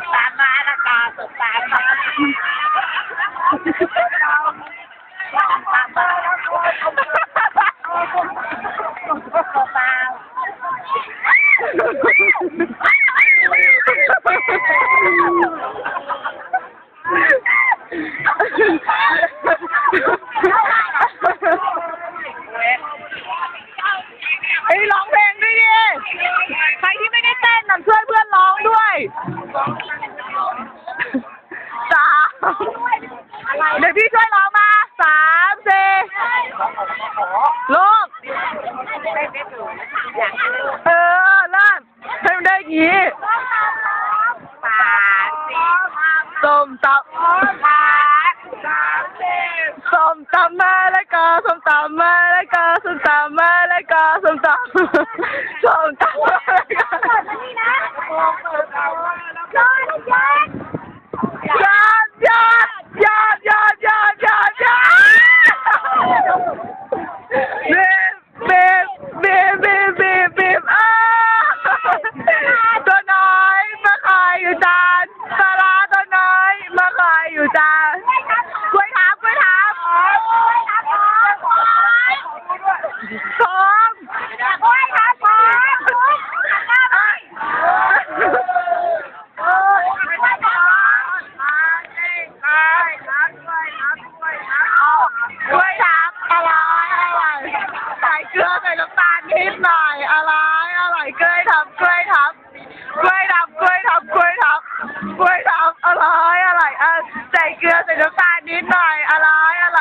tama na kaso, tama. Tama. Tama. สามเดี๋ยวพี่ช่วยร้องมาสามสี่ลูกเออเลิศให้มันได้ยี่างนี้ส้มตำส้มตำมาแล้วก็ส้มตำมาแล้วก็ส้มตำมาแล้วก็ส้มตำส้มตำมาแล้วก็ ก อะไรอะไรอ่อใส่เกลือใส่น้ำตาลนิดหน่อยอะไรอะไร